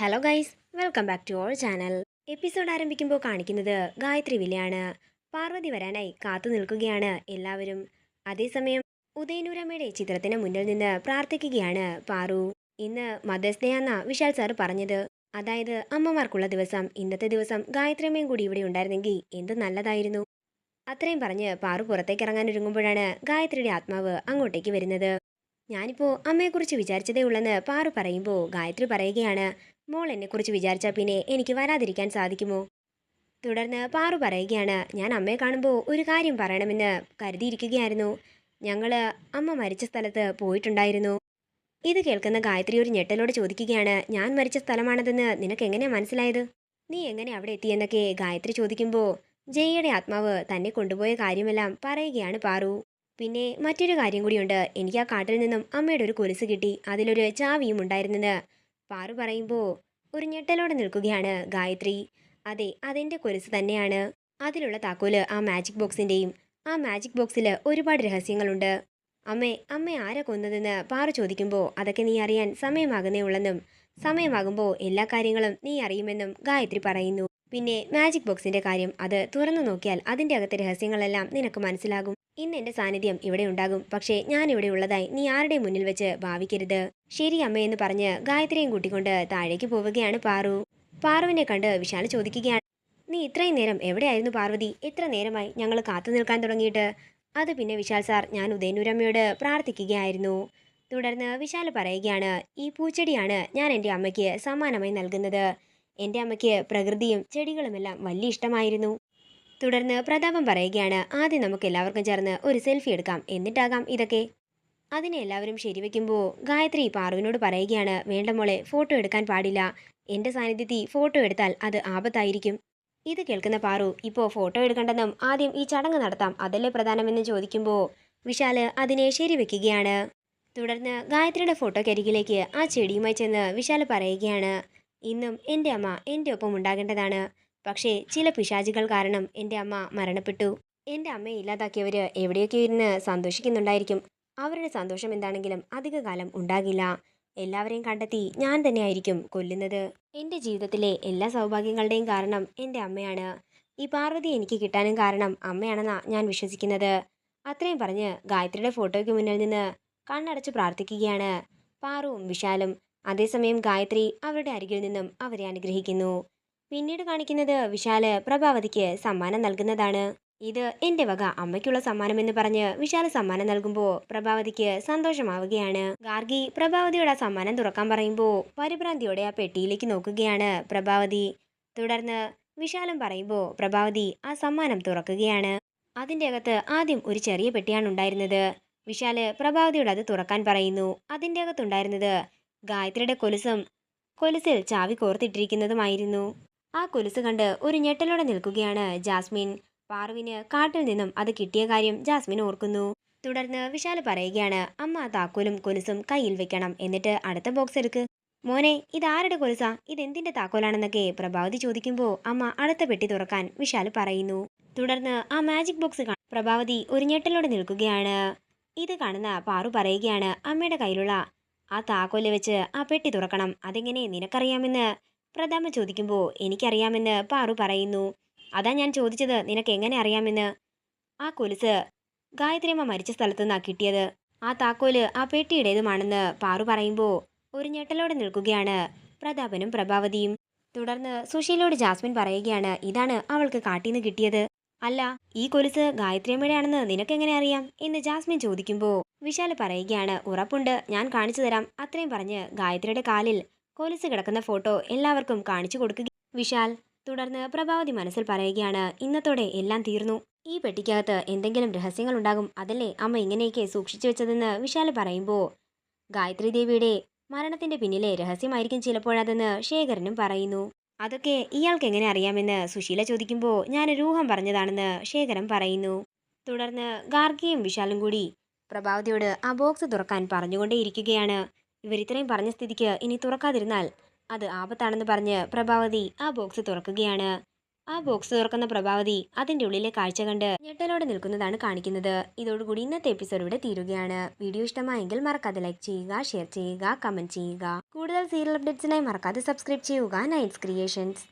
Hello guys welcome back to our channel episode ആരംഭിക്കുമ്പോൾ കാണിക്കുന്നത് ഗായത്രി വിലയാണ് പാർവതി വരാനായി കാത്തു നിൽക്കുകയാണ് എല്ലാവരും. അതേസമയം ഉദയനൂരമ്മയുടെ ചിത്രത്തിന് മുന്നിൽ നിന്ന് പ്രാർത്ഥിക്കുകയാണ് പാറു. ഇന്ന് മദേഴ്സ് ഡേ എന്ന വിശാൽ സാർ പറഞ്ഞത്. അതായത് അമ്മമാർക്കുള്ള ദിവസം ഇന്നത്തെ ദിവസം ഗായത്രിയമ്മയും കൂടി ഇവിടെ ഉണ്ടായിരുന്നെങ്കിൽ എന്ത് നല്ലതായിരുന്നു? അത്രയും പറഞ്ഞ് പാറു പുറത്തേക്ക് ഇറങ്ങാൻ ഒരുങ്ങുമ്പോഴാണ് ഗായത്രിയുടെ ആത്മാവ് അങ്ങോട്ടേക്ക് വരുന്നത്. ഞാനിപ്പോൾ അമ്മയെക്കുറിച്ച് വിചാരിച്ചതേ ഉള്ളെന്ന് പാറു പറയുമ്പോൾ ഗായത്രി പറയുകയാണ് മോൾ എന്നെക്കുറിച്ച് വിചാരിച്ചാൽ പിന്നെ എനിക്ക് വരാതിരിക്കാൻ സാധിക്കുമോ? തുടർന്ന് പാറു പറയുകയാണ് ഞാൻ അമ്മയെ കാണുമ്പോൾ ഒരു കാര്യം പറയണമെന്ന് കരുതിയിരിക്കുകയായിരുന്നു. ഞങ്ങൾ അമ്മ മരിച്ച സ്ഥലത്ത് പോയിട്ടുണ്ടായിരുന്നു. ഇത് കേൾക്കുന്ന ഗായത്രി ഒരു ഞെട്ടലോട് ചോദിക്കുകയാണ് ഞാൻ മരിച്ച സ്ഥലമാണതെന്ന് നിനക്ക് എങ്ങനെയാ മനസ്സിലായത്? നീ എങ്ങനെ അവിടെ എത്തിയെന്നൊക്കെ ഗായത്രി ചോദിക്കുമ്പോൾ ജയയുടെ ആത്മാവ് തന്നെ കൊണ്ടുപോയ കാര്യമെല്ലാം പറയുകയാണ് പാറു. പിന്നെ മറ്റൊരു കാര്യം കൂടിയുണ്ട്. എനിക്ക് ആ കാട്ടിൽ നിന്നും അമ്മയുടെ ഒരു കൊലുസ് കിട്ടി. അതിലൊരു ചാവിയും ഉണ്ടായിരുന്നെന്ന് പാറു പറയുമ്പോൾ ഒരു ഞെട്ടലോടെ നിൽക്കുകയാണ് ഗായത്രി. അതെ അതെന്റെ കൊലുസ് തന്നെയാണ്. അതിലുള്ള താക്കോൽ ആ മാജിക് ബോക്സിന്റെയും ആ മാജിക് ബോക്സിൽ ഒരുപാട് രഹസ്യങ്ങളുണ്ട്. അമ്മേ അമ്മ ആരാ കൊന്നതെന്ന് പാറു ചോദിക്കുമ്പോൾ അതൊക്കെ നീ അറിയാൻ സമയമാകുന്നേ ഉള്ളെന്നും സമയമാകുമ്പോൾ എല്ലാ കാര്യങ്ങളും നീ അറിയുമെന്നും ഗായത്രി പറയുന്നു. പിന്നെ മാജിക് ബോക്സിന്റെ കാര്യം അത് തുറന്നു നോക്കിയാൽ അതിന്റെ അകത്തെ രഹസ്യങ്ങളെല്ലാം നിനക്ക് മനസ്സിലാകും. ഇന്ന് എന്റെ സാന്നിധ്യം ഇവിടെ ഉണ്ടാകും. പക്ഷേ ഞാൻ ഇവിടെ ഉള്ളതായി നീ ആരുടെ മുന്നിൽ വെച്ച് ഭാവിക്കരുത്? ശരി അമ്മയെന്ന് പറഞ്ഞ് ഗായത്രിയും കൂട്ടിക്കൊണ്ട് താഴേക്ക് പോവുകയാണ് പാറു. പാറുവിനെ കണ്ട് വിശാൽ ചോദിക്കുകയാണ് നീ ഇത്രയും നേരം എവിടെയായിരുന്നു പാർവതി? എത്ര നേരമായി ഞങ്ങൾ കാത്തു നിൽക്കാൻ തുടങ്ങിയിട്ട്? അത് പിന്നെ വിശാൽ സാർ ഞാൻ ഉദയനൂരമ്മയോട് പ്രാർത്ഥിക്കുകയായിരുന്നു. തുടർന്ന് വിശാൽ പറയുകയാണ് ഈ പൂച്ചെടിയാണ് ഞാൻ എന്റെ അമ്മയ്ക്ക് സമ്മാനമായി നൽകുന്നത്. എന്റെ അമ്മയ്ക്ക് പ്രകൃതിയും ചെടികളുമെല്ലാം വലിയ ഇഷ്ടമായിരുന്നു. തുടർന്ന് പ്രതാപം പറയുകയാണ് ആദ്യം നമുക്ക് എല്ലാവർക്കും ചേർന്ന് ഒരു സെൽഫി എടുക്കാം. എന്നിട്ടാകാം ഇതൊക്കെ. അതിനെ എല്ലാവരും ശരിവെക്കുമ്പോൾ ഗായത്രി പാറുവിനോട് പറയുകയാണ് വേണ്ട മോളെ ഫോട്ടോ എടുക്കാൻ പാടില്ല. എന്റെ സാന്നിധ്യത്തിൽ ഫോട്ടോ എടുത്താൽ അത് ആപത്തായിരിക്കും. ഇത് കേൾക്കുന്ന പാറു ഇപ്പോൾ ഫോട്ടോ എടുക്കണ്ടെന്നും ആദ്യം ഈ ചടങ്ങ് നടത്താം. അതല്ലേ പ്രധാനമെന്ന് ചോദിക്കുമ്പോൾ വിശാൽ അതിനെ ശരിവെക്കുകയാണ്. തുടർന്ന് ഗായത്രിയുടെ ഫോട്ടോക്കരികിലേക്ക് ആ ചെടിയുമായി ചെന്ന് വിശാൽ പറയുകയാണ് ഇന്നും എന്റെ അമ്മ എന്റെ ഒപ്പം ഉണ്ടാകേണ്ടതാണ്. പക്ഷേ ചില പിശാചികൾ കാരണം എന്റെ അമ്മ മരണപ്പെട്ടു. എന്റെ അമ്മയെ ഇല്ലാതാക്കിയവർ എവിടെയൊക്കെ ഇരുന്ന് സന്തോഷിക്കുന്നുണ്ടായിരിക്കും. അവരുടെ സന്തോഷം എന്താണെങ്കിലും അധികകാലം ഉണ്ടാകില്ല. എല്ലാവരെയും കണ്ടെത്തി ഞാൻ തന്നെയായിരിക്കും കൊല്ലുന്നത്. എന്റെ ജീവിതത്തിലെ എല്ലാ സൗഭാഗ്യങ്ങളുടെയും കാരണം എന്റെ അമ്മയാണ്. ഈ പാർവതി എനിക്ക് കിട്ടാനും കാരണം അമ്മയാണെന്നാണ് ഞാൻ വിശ്വസിക്കുന്നത്. അത്രയും പറഞ്ഞ് ഗായത്രിയുടെ ഫോട്ടോയ്ക്ക് മുന്നിൽ നിന്ന് കണ്ണടച്ച് പ്രാർത്ഥിക്കുകയാണ്. പാറുവും വിശാലും അതേസമയം ഗായത്രി അവരുടെ അരികിൽ നിന്നും അവരെ അനുഗ്രഹിക്കുന്നു. പിന്നീട് കാണിക്കുന്നത് വിശാൽ പ്രഭാവതിക്ക് സമ്മാനം നൽകുന്നതാണ്. ഇത് എന്റെ വക അമ്മയ്ക്കുള്ള സമ്മാനം എന്ന് പറഞ്ഞ് വിശാൽ സമ്മാനം നൽകുമ്പോൾ പ്രഭാവതിക്ക് സന്തോഷമാവുകയാണ്. ഗാർഗി പ്രഭാവതിയുടെ ആ സമ്മാനം തുറക്കാൻ പറയുമ്പോൾ പരിഭ്രാന്തിയോടെ ആ പെട്ടിയിലേക്ക് നോക്കുകയാണ് പ്രഭാവതി. തുടർന്ന് വിശാലം പറയുമ്പോൾ പ്രഭാവതി ആ സമ്മാനം തുറക്കുകയാണ്. അതിന്റെ അകത്ത് ആദ്യം ഒരു ചെറിയ പെട്ടിയാണ് ഉണ്ടായിരുന്നത്. വിശാൽ പ്രഭാവതിയോട് അത് തുറക്കാൻ പറയുന്നു. അതിന്റെ അകത്തുണ്ടായിരുന്നത് ഗായത്രിയുടെ കൊലുസും കൊലുസിൽ ചാവി കോർത്തിട്ടിരിക്കുന്നതുമായിരുന്നു. ആ കൊലുസ് കണ്ട് ഒരു ഞെട്ടലോടെ നിൽക്കുകയാണ് ജാസ്മിൻ. പാറുവിന് കാട്ടിൽ നിന്നും അത് കിട്ടിയ കാര്യം ജാസ്മിൻ ഓർക്കുന്നു. തുടർന്ന് വിശാൽ പറയുകയാണ് അമ്മ താക്കോലും കൊലുസും കയ്യിൽ വെക്കണം. എന്നിട്ട് അടുത്ത ബോക്സ് എടുക്ക്. മോനെ ഇതാരുടെ കൊലുസാ? ഇതെന്തിന്റെ താക്കോലാണെന്നൊക്കെ പ്രഭാവതി ചോദിക്കുമ്പോൾ അമ്മ അടുത്ത പെട്ടി തുറക്കാൻ വിശാൽ പറയുന്നു. തുടർന്ന് ആ മാജിക് ബോക്സ് പ്രഭാവതി ഒരു ഞെട്ടലോടെ നിൽക്കുകയാണ്. ഇത് കാണുന്ന പാറു പറയുകയാണ് അമ്മയുടെ കയ്യിലുള്ള ആ താക്കോൽ വെച്ച് ആ പെട്ടി തുറക്കണം. അതെങ്ങനെ നിനക്കറിയാമെന്ന് പ്രതാപ ചോദിക്കുമ്പോൾ എനിക്കറിയാമെന്ന് പാറു പറയുന്നു. അതാ ഞാൻ ചോദിച്ചത് നിനക്ക് എങ്ങനെ അറിയാമെന്ന്? ആ കൊലുസ് ഗായത്രിയമ്മ മരിച്ച സ്ഥലത്തു നിന്നാണ് കിട്ടിയത്. ആ താക്കോൽ ആ പെട്ടിയുടേതുമാണെന്ന് പാറു പറയുമ്പോൾ ഒരു ഞെട്ടലോടെ നിൽക്കുകയാണ് പ്രതാപനും പ്രഭാവതിയും. തുടർന്ന് സുശീലോട് ജാസ്മിൻ പറയുകയാണ് ഇതാണ് അവൾക്ക് കാട്ടിന്ന് കിട്ടിയത്. അല്ല ഈ കൊലുസ് ഗായത്രിയമ്മയുടെ ആണെന്ന് നിനക്കെങ്ങനെ അറിയാം? എന്ന് ജാസ്മിൻ ചോദിക്കുമ്പോൾ വിശാൽ പറയുകയാണ് ഉറപ്പുണ്ട് ഞാൻ കാണിച്ചു തരാം അത്രയും പറഞ്ഞ് ഗായത്രിയുടെ കാലിൽ കൊലുസ് കിടക്കുന്ന ഫോട്ടോ എല്ലാവർക്കും കാണിച്ചു കൊടുക്കുക. വിശാൽ തുടർന്ന് പ്രഭാവതി മനസ്സിൽ പറയുകയാണ് ഇന്നത്തോടെ എല്ലാം തീർന്നു. ഈ പെട്ടിക്കകത്ത് എന്തെങ്കിലും രഹസ്യങ്ങൾ ഉണ്ടാകും. അതല്ലേ അമ്മ ഇങ്ങനെയൊക്കെ സൂക്ഷിച്ചു വെച്ചതെന്ന് വിശാൽ പറയുമ്പോൾ ഗായത്രി ദേവിയുടെ മരണത്തിന്റെ പിന്നിലെ രഹസ്യമായിരിക്കും ചിലപ്പോഴതെന്ന് ശേഖരനും പറയുന്നു. അതൊക്കെ ഇയാൾക്ക് എങ്ങനെ അറിയാമെന്ന് സുശീല ചോദിക്കുമ്പോൾ ഞാൻ രൂഹം പറഞ്ഞതാണെന്ന് ശേഖരൻ പറയുന്നു. തുടർന്ന് ഗാർഗിയും വിശാലും കൂടി പ്രഭാവതിയോട് ആ ബോക്സ് തുറക്കാൻ പറഞ്ഞുകൊണ്ടേയിരിക്കുകയാണ്. ഇവർ ഇത്രയും പറഞ്ഞ സ്ഥിതിക്ക് ഇനി തുറക്കാതിരുന്നാൽ അത് ആപത്താണെന്ന് പറഞ്ഞ് പ്രഭാവതി ആ ബോക്സ് തുറക്കുകയാണ്. ആ ബോക്സ് തുറക്കുന്ന പ്രഭാവതി അതിന്റെ ഉള്ളിലെ കാഴ്ച കണ്ട് ഞെട്ടലോടെ നിൽക്കുന്നതാണ് കാണിക്കുന്നത്. ഇതോടുകൂടി ഇന്നത്തെ എപ്പിസോഡ് ഇവിടെ തീരുകയാണ്. വീഡിയോ ഇഷ്ടമായെങ്കിൽ മറക്കാതെ ലൈക്ക് ചെയ്യുക ഷെയർ ചെയ്യുക കമന്റ് ചെയ്യുക. കൂടുതൽ സീരിയൽ അപ്ഡേറ്റ്സിനായി മറക്കാതെ സബ്സ്ക്രൈബ് ചെയ്യുക. Nights creations